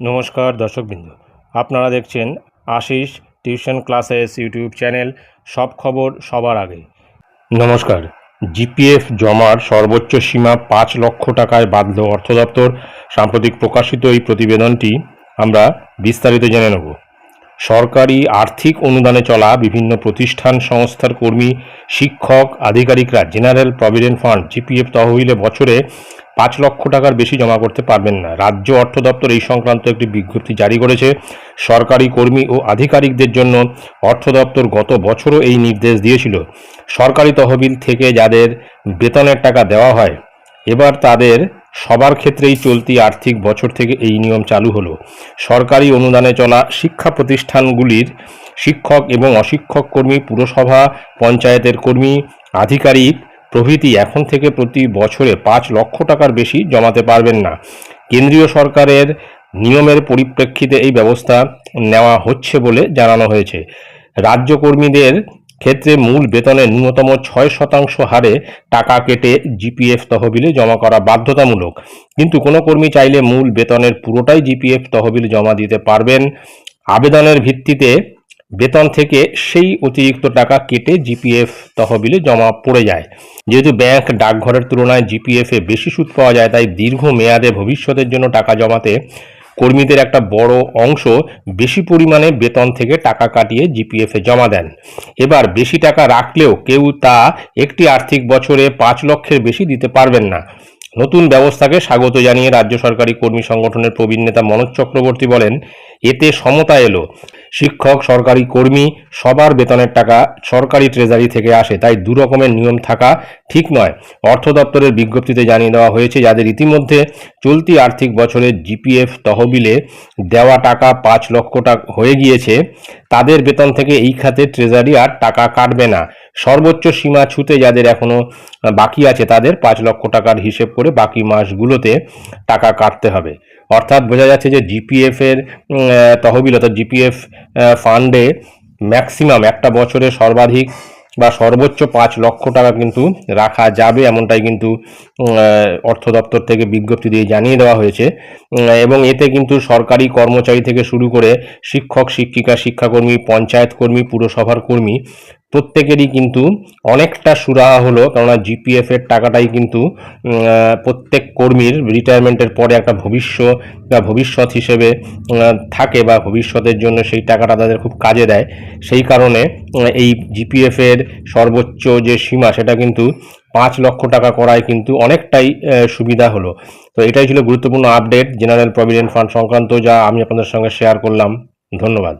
নমস্কার দর্শকবৃন্দ। আপনারা দেখছেন Ashis tuition classes YouTube channel, সব খবর সবার আগে। নমস্কার। জিপিএফ জমার সর্বোচ্চ সীমা পাঁচ লক্ষ টাকায় বাঁধল অর্থ দপ্তর সাম্প্রতিক প্রকাশিত এই প্রতিবেদনটি আমরা বিস্তারিত জেনে নেব। সরকারি আর্থিক অনুদানে চলা বিভিন্ন প্রতিষ্ঠান সংস্থার কর্মী, শিক্ষক, আধিকারিকরা, জেনারেল প্রভিডেন্ট ফান্ড, জিপিএফ তহবিলে বছরে পাঁচ লক্ষ টাকার বেশি জমা করতে পারবেন না। রাজ্য অর্থ দপ্তর এই সংক্রান্ত একটি বিজ্ঞপ্তি জারি করেছে। সরকারি কর্মী ও আধিকারিকদের জন্য অর্থ দপ্তর গত বছরও এই নির্দেশ দিয়েছিল। সরকারি তহবিল থেকে যাদের বেতনের টাকা দেওয়া হয়, এবার তাদের সবার ক্ষেত্রেই চলতি আর্থিক বছর থেকে এই নিয়ম চালু হলো। সরকারি অনুদানে চলা শিক্ষা প্রতিষ্ঠানগুলির শিক্ষক এবং অশিক্ষক কর্মী, পুরসভা, পঞ্চায়েতের কর্মী, আধিকারিক প্রভৃতি এখন থেকে প্রতি বছরে পাঁচ লক্ষ টাকার বেশি জমাতে পারবেন না। কেন্দ্রীয় সরকারের নিয়মের পরিপ্রেক্ষিতে এই ব্যবস্থা নেওয়া হচ্ছে বলে জানানো হয়েছে। রাজ্য কর্মীদের ক্ষেত্রে মূল বেতনের ন্যূনতম ছয় শতাংশ হারে টাকা কেটে জিপিএফ তহবিলে জমা করা বাধ্যতামূলক। কিন্তু কোনো কর্মী চাইলে মূল বেতনের পুরোটাই জিপিএফ তহবিল জমা দিতে পারবেন। আবেদনের ভিত্তিতে বেতন থেকে সেই অতিরিক্ত টাকা কেটে জিপিএফ তহবিলে জমা পড়ে যায়। যেহেতু ব্যাংক ডাকঘরের তুলনায় জিপিএফ বেশি সুদ পাওয়া যায়, তাই দীর্ঘ মেয়াদে ভবিষ্যতের জন্য টাকা জমাতে কর্মীদের একটা বড় অংশ বেশি পরিমাণে বেতন থেকে টাকা কাটিয়ে জিপিএফ জমা দেন। এবার বেশি টাকা রাখলেও কেউ তা একটি আর্থিক বছরে পাঁচ লক্ষের বেশি দিতে পারবেন না। নতুন ব্যবস্থাকে স্বাগত জানিয়ে রাজ্য সরকারি কর্মী সংগঠনের প্রবীণ নেতা মনোজ চক্রবর্তী বলেন, এতে সমতা এলো। শিক্ষক, সরকারি কর্মী, সবার বেতনের টাকা সরকারি ট্রেজারি থেকে আসে, তাই দু রকমের নিয়ম থাকা ঠিক নয়। অর্থ দপ্তরের বিজ্ঞপ্তিতে জানিয়ে দেওয়া হয়েছে, যাদের ইতিমধ্যে চলতি আর্থিক বছরের জিপিএফ তহবিলে দেওয়া টাকা পাঁচ লক্ষ টাকা হয়ে গিয়েছে, তাদের বেতন থেকে এই খাতে ট্রেজারি আর টাকা কাটবে না। সর্বোচ্চ সীমা ছুতে যাদের এখনও বাকি আছে তাদের পাঁচ লক্ষ টাকার হিসেব করে বাকি মাসগুলোতে টাকা কাটতে হবে। অর্থাৎ বোঝা যাচ্ছে যে জিপিএফ এর তহবিল অর্থাৎ জিপিএফ ফান্ডে ম্যাক্সিমাম একটা বছরে সর্বাধিক বা সর্বোচ্চ পাঁচ লক্ষ টাকা কিন্তু রাখা যাবে এমনটাই কিন্তু অর্থ দপ্তর থেকে বিজ্ঞপ্তি দিয়ে জানিয়ে দেওয়া হয়েছে। এবং এতে কিন্তু সরকারি কর্মচারী থেকে শুরু করে শিক্ষক, শিক্ষিকা, শিক্ষাকর্মী, পঞ্চায়েত কর্মী, পুরসভার কর্মী প্রত্যেকেরই কিন্তু অনেকটা সুরাহা হলো, কেননা জিপিএফ এর টাকাটাই কিন্তু প্রত্যেক কর্মীর রিটায়ারমেন্টের পরে একটা ভবিষ্য, বা ভবিষ্যৎ হিসেবে থাকে বা ভবিষ্যতের জন্য সেই টাকাটা তাদের খুব কাজে দেয়। সেই কারণে এই জিপিএফ এর সর্বোচ্চ যে সীমা, সেটা কিন্তু পাঁচ লক্ষ টাকা করায় কিন্তু অনেকটাই সুবিধা হলো। তো এটাই ছিল গুরুত্বপূর্ণ আপডেট জেনারেল প্রভিডেন্ট ফান্ড সংক্রান্ত, যা আমি আপনাদের সঙ্গে শেয়ার করলাম। ধন্যবাদ।